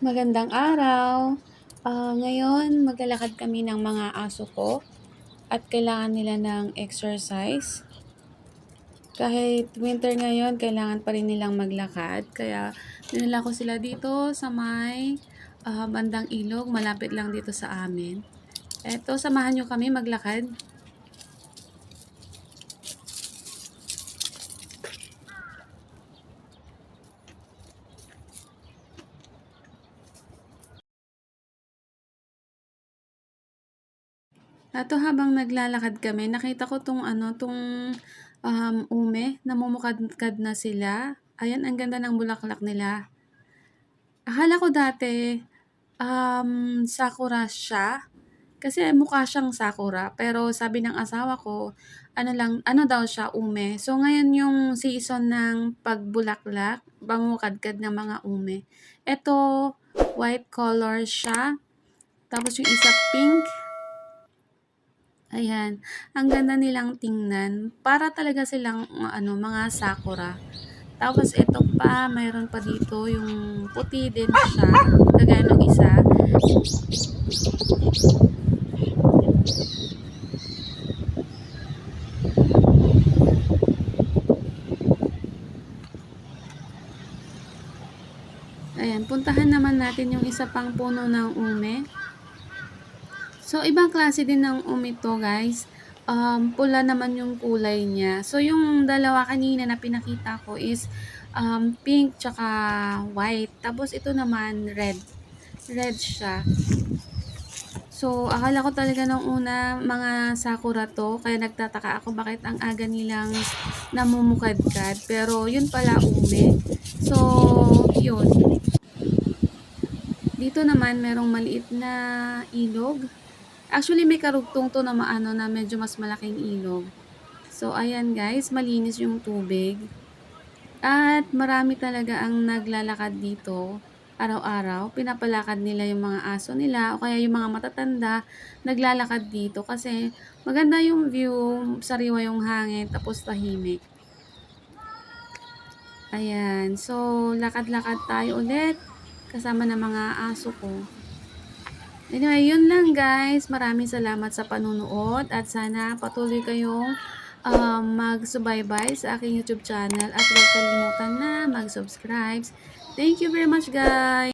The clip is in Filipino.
Magandang araw. Ah, ngayon, maglalakad kami ng mga aso ko at kailangan nila ng exercise. Kahit winter ngayon, kailangan pa rin nilang maglakad. Kaya, dinala ko sila dito sa may ah, bandang ilog, malapit lang dito sa amin. Eto, samahan nyo kami maglakad. Ato habang naglalakad kami, nakita ko tong ano, tong um, ume, namumukadkad na sila. Ayan, ang ganda ng bulaklak nila. Akala ko dati, um, sakura siya. Kasi mukha siyang sakura. Pero sabi ng asawa ko, ano lang, ano daw siya, ume. So ngayon yung season ng pagbulaklak, bangukadkad ng mga ume. Ito, white color siya. Tapos yung isa pink. Ayan, ang ganda nilang tingnan. Para talaga silang ano, mga sakura. Tapos ito pa, mayroon pa dito yung puti din siya. Kagaya ng isa. Ayan, puntahan naman natin yung isa pang puno ng ume. So, ibang klase din ng ume to, guys. Um, pula naman yung kulay niya. So, yung dalawa kanina na pinakita ko is um, pink tsaka white. Tapos, ito naman red. Red siya. So, akala ko talaga nung una mga sakura to. Kaya nagtataka ako bakit ang aga nilang namumukadkad. Pero, yun pala ume. So, yun. Dito naman, merong maliit na ilog. Actually, may karugtong to na maano na medyo mas malaking ilog. So, ayan guys, malinis yung tubig. At marami talaga ang naglalakad dito araw-araw. Pinapalakad nila yung mga aso nila o kaya yung mga matatanda naglalakad dito kasi maganda yung view, sariwa yung hangin, tapos tahimik. Ayan. So, lakad-lakad tayo ulit kasama ng mga aso ko. Anyway, yun lang guys. Maraming salamat sa panunood at sana patuloy kayong um, mag-subaybay sa aking YouTube channel at huwag kalimutan na mag-subscribe. Thank you very much guys!